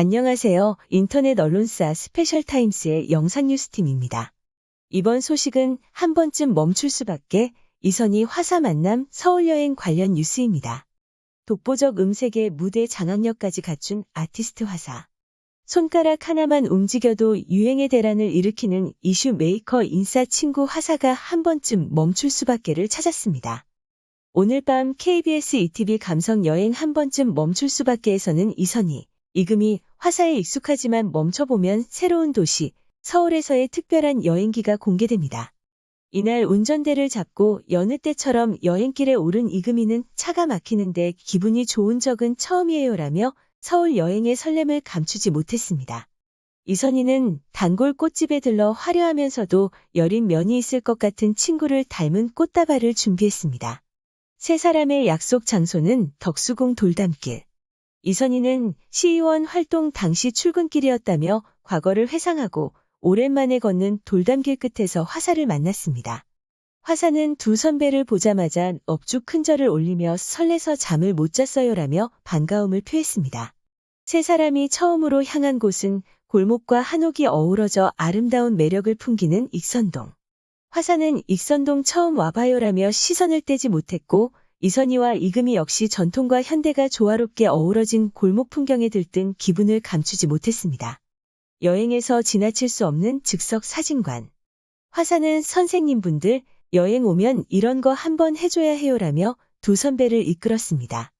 안녕하세요. 인터넷 언론사 스페셜 타임스의 영상 뉴스팀입니다. 이번 소식은 한 번쯤 멈출 수밖에 이선희 화사 만남 서울 여행 관련 뉴스입니다. 독보적 음색의 무대 장악력까지 갖춘 아티스트 화사. 손가락 하나만 움직여도 유행의 대란을 일으키는 이슈 메이커 인싸 친구 화사가 한 번쯤 멈출 수밖에를 찾았습니다. 오늘 밤 KBS ETV 감성 여행 한 번쯤 멈출 수밖에에서는 이선희, 이금희, 화사에 익숙하지만 멈춰보면 새로운 도시, 서울에서의 특별한 여행기가 공개됩니다. 이날 운전대를 잡고 여느 때처럼 여행길에 오른 이금희는 차가 막히는데 기분이 좋은 적은 처음이에요라며 서울 여행의 설렘을 감추지 못했습니다. 이선희는 단골 꽃집에 들러 화려하면서도 여린 면이 있을 것 같은 친구를 닮은 꽃다발을 준비했습니다. 세 사람의 약속 장소는 덕수궁 돌담길. 이선희는 시의원 활동 당시 출근길이었다며 과거를 회상하고 오랜만에 걷는 돌담길 끝에서 화사를 만났습니다. 화사는 두 선배를 보자마자 업주 큰절을 올리며 설레서 잠을 못 잤어요라며 반가움을 표했습니다. 세 사람이 처음으로 향한 곳은 골목과 한옥이 어우러져 아름다운 매력을 풍기는 익선동. 화사는 익선동 처음 와봐요라며 시선을 떼지 못했고 이선희와 이금희 역시 전통과 현대가 조화롭게 어우러진 골목 풍경에 들뜬 기분을 감추지 못했습니다. 여행에서 지나칠 수 없는 즉석 사진관. 화사는 선생님분들 여행 오면 이런 거 한번 해줘야 해요라며 두 선배를 이끌었습니다.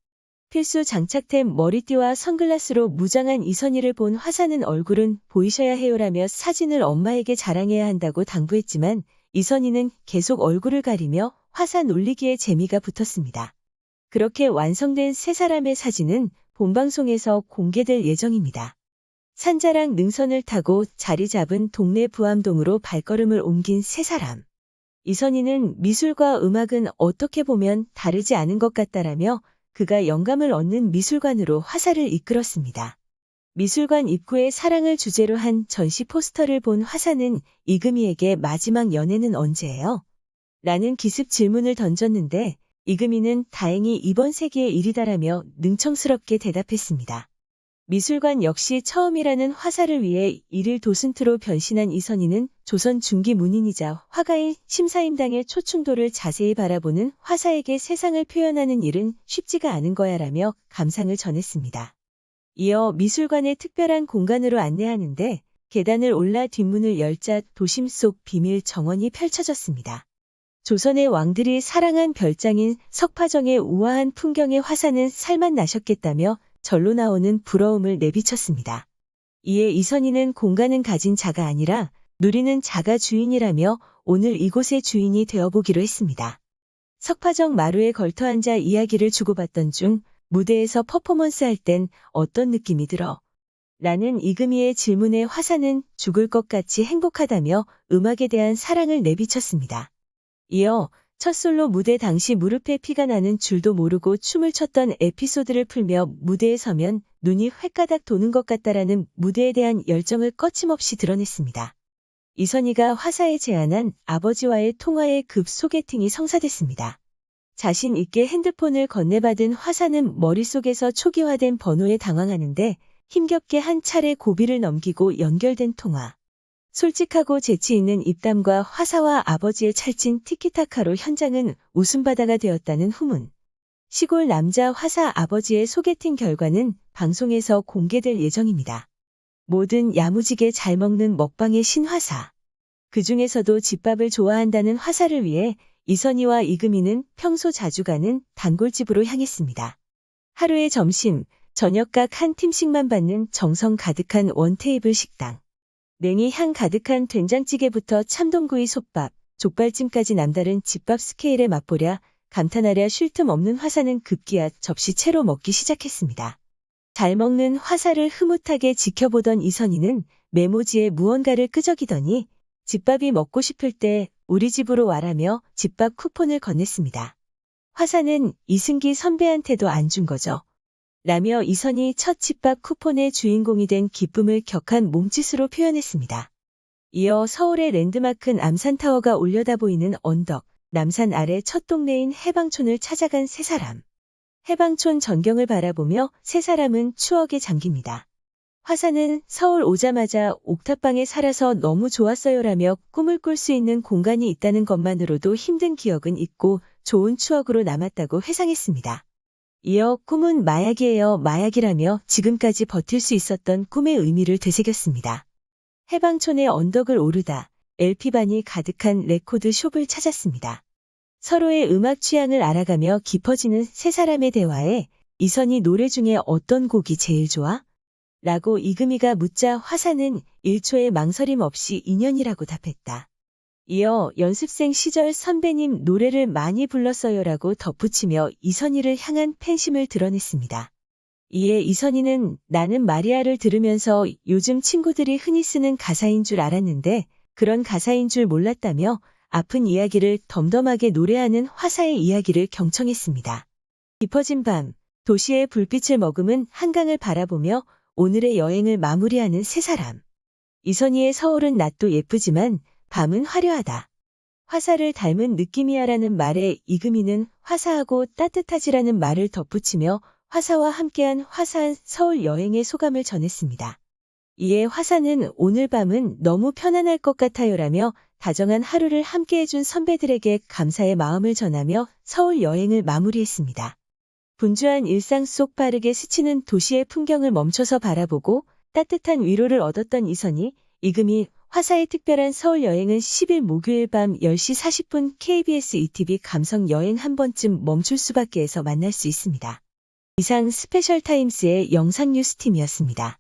필수 장착템 머리띠와 선글라스로 무장한 이선희를 본 화사는 얼굴은 보이셔야 해요라며 사진을 엄마에게 자랑해야 한다고 당부했지만 이선희는 계속 얼굴을 가리며 화사 놀리기에 재미가 붙었습니다. 그렇게 완성된 세 사람의 사진은 본방송에서 공개될 예정입니다. 산자랑 능선을 타고 자리 잡은 동네 부암동으로 발걸음을 옮긴 세 사람. 이선희는 미술과 음악은 어떻게 보면 다르지 않은 것 같다라며 그가 영감을 얻는 미술관으로 화사를 이끌었습니다. 미술관 입구에 사랑을 주제로 한 전시 포스터를 본 화사는 이금희에게 마지막 연애는 언제예요? 라는 기습 질문을 던졌는데 이금희는 다행히 이번 세기의 일이다라며 능청스럽게 대답했습니다. 미술관 역시 처음이라는 화사를 위해 일일 도슨트로 변신한 이선희는 조선 중기 문인이자 화가인 심사임당의 초충도를 자세히 바라보는 화사에게 세상을 표현하는 일은 쉽지가 않은 거야라며 감상을 전했습니다. 이어 미술관의 특별한 공간으로 안내하는데 계단을 올라 뒷문을 열자 도심 속 비밀 정원이 펼쳐졌습니다. 조선의 왕들이 사랑한 별장인 석파정의 우아한 풍경의 화사는 살만 나셨겠다며 절로 나오는 부러움을 내비쳤습니다. 이에 이선희는 공간은 가진 자가 아니라 누리는 자가 주인이라며 오늘 이곳의 주인이 되어보기로 했습니다. 석파정 마루에 걸터 앉아 이야기를 주고받던 중 무대에서 퍼포먼스 할 땐 어떤 느낌이 들어? 라는 이금희의 질문에 화사는 죽을 것 같이 행복하다며 음악에 대한 사랑을 내비쳤습니다. 이어 첫 솔로 무대 당시 무릎에 피가 나는 줄도 모르고 춤을 췄던 에피소드를 풀며 무대에 서면 눈이 횟가닥 도는 것 같다라는 무대에 대한 열정을 거침없이 드러냈습니다. 이선희가 화사에 제안한 아버지와의 통화의 급 소개팅이 성사됐습니다. 자신 있게 핸드폰을 건네받은 화사는 머릿속에서 초기화된 번호에 당황하는데 힘겹게 한 차례 고비를 넘기고 연결된 통화. 솔직하고 재치 있는 입담과 화사와 아버지의 찰진 티키타카로 현장은 웃음바다가 되었다는 후문. 시골 남자 화사 아버지의 소개팅 결과는 방송에서 공개될 예정입니다. 모든 야무지게 잘 먹는 먹방의 신화사. 그 중에서도 집밥을 좋아한다는 화사를 위해 이선희와 이금희는 평소 자주 가는 단골집으로 향했습니다. 하루의 점심, 저녁 각 한 팀씩만 받는 정성 가득한 원테이블 식당. 냉이 향 가득한 된장찌개부터 참돔구이 솥밥, 족발찜까지 남다른 집밥 스케일에 맛보랴 감탄하랴 쉴 틈 없는 화사는 급기야 접시 채로 먹기 시작했습니다. 잘 먹는 화사를 흐뭇하게 지켜보던 이선희는 메모지에 무언가를 끄적이더니 집밥이 먹고 싶을 때 우리 집으로 와라며 집밥 쿠폰을 건넸습니다. 화사는 이승기 선배한테도 안 준 거죠. 라며 이선희 첫 집밥 쿠폰의 주인공이 된 기쁨을 격한 몸짓으로 표현했습니다. 이어 서울의 랜드마크는 암산타워가 올려다 보이는 언덕, 남산 아래 첫 동네인 해방촌을 찾아간 세 사람. 해방촌 전경을 바라보며 세 사람은 추억에 잠깁니다. 화사는 서울 오자마자 옥탑방에 살아서 너무 좋았어요라며 꿈을 꿀 수 있는 공간이 있다는 것만으로도 힘든 기억은 있고 좋은 추억으로 남았다고 회상했습니다. 이어 꿈은 마약이에요 마약이라며 지금까지 버틸 수 있었던 꿈의 의미를 되새겼습니다. 해방촌의 언덕을 오르다 LP반이 가득한 레코드 숍을 찾았습니다. 서로의 음악 취향을 알아가며 깊어지는 세 사람의 대화에 이선이 노래 중에 어떤 곡이 제일 좋아? 라고 이금희가 묻자 화사는 1초의 망설임 없이 인연이라고 답했다. 이어 연습생 시절 선배님 노래를 많이 불렀어요라고 덧붙이며 이선희를 향한 팬심을 드러냈습니다. 이에 이선희는 나는 마리아를 들으면서 요즘 친구들이 흔히 쓰는 가사인 줄 알았는데 그런 가사인 줄 몰랐다며 아픈 이야기를 덤덤하게 노래하는 화사의 이야기를 경청했습니다. 깊어진 밤, 도시의 불빛을 머금은 한강을 바라보며 오늘의 여행을 마무리하는 세 사람. 이선희의 서울은 낮도 예쁘지만 밤은 화려하다. 화사를 닮은 느낌이야라는 말에 이금희는 화사하고 따뜻하지라는 말을 덧붙이며 화사와 함께한 화사한 서울 여행의 소감을 전했습니다. 이에 화사는 오늘 밤은 너무 편안할 것 같아요라며 다정한 하루를 함께해준 선배들에게 감사의 마음을 전하며 서울 여행을 마무리했습니다. 분주한 일상 속 빠르게 스치는 도시의 풍경을 멈춰서 바라보고 따뜻한 위로를 얻었던 이선이 이금희 화사의 특별한 서울 여행은 10일 목요일 밤 10시 40분 KBS ETV 감성 여행 한 번쯤 멈출 수밖에 에서 만날 수 있습니다. 이상 스페셜 타임스의 영상 뉴스팀이었습니다.